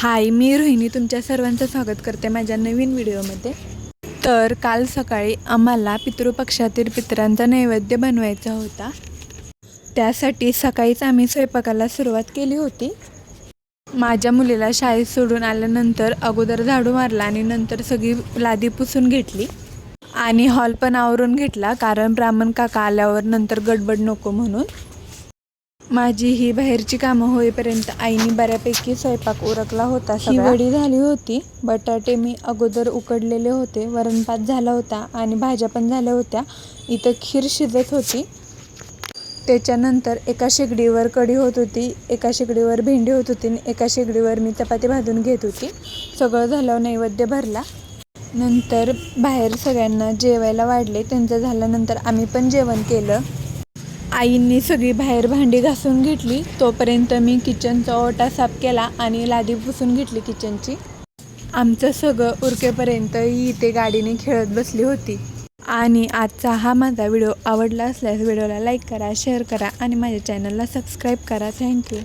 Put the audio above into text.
हाय मी रोहिणी तुमच्या सर्वांचं स्वागत करते माझ्या नवीन व्हिडिओमध्ये. तर काल सकाळी आम्हाला पितृपक्षातील पितरांचा नैवेद्य बनवायचा होता. त्यासाठी सकाळीच आम्ही स्वयंपाकाला सुरुवात केली होती. माझ्या मुलीला शाळेत सोडून आल्यानंतर अगोदर झाडू मारला आणि नंतर सगळी लादी पुसून घेतली. आणि हॉल पण आवरून घेतला कारण ब्राह्मण काका आल्यावर नंतर गडबड नको म्हणून. माझी ही बाहेरची कामं होईपर्यंत आईने बऱ्यापैकी स्वयंपाक उरकला होता ही वडी झाली होती. बटाटे मी अगोदर उकडलेले होते. वरणभात झाला होता आणि भाज्या पण झाल्या होत्या. इथं खीर शिजत होती. त्याच्यानंतर एका शेगडीवर कढी होत होती एका शेगडीवर भेंडी होत होती आणि एका शेगडीवर मी चपाती भाजून घेत होती. सगळं झाल्यावर नैवेद्य भरला. नंतर बाहेर सगळ्यांना जेवायला वाढले. त्यांचं झाल्यानंतर आम्ही पण जेवण केलं. आईंनी सगळी बाहेर भांडी घासून घेतली. तोपर्यंत मी किचनचा ओटा साफ केला आणि लादी पुसून घेतली किचनची. आमचं सगळं उरकेपर्यंत ही इथे गाडीने खेळत बसली होती. आणि आजचा हा माझा व्हिडिओ आवडला असल्यास व्हिडिओला लाईक करा शेअर करा आणि माझ्या चॅनलला सबस्क्राईब करा. थँक्यू.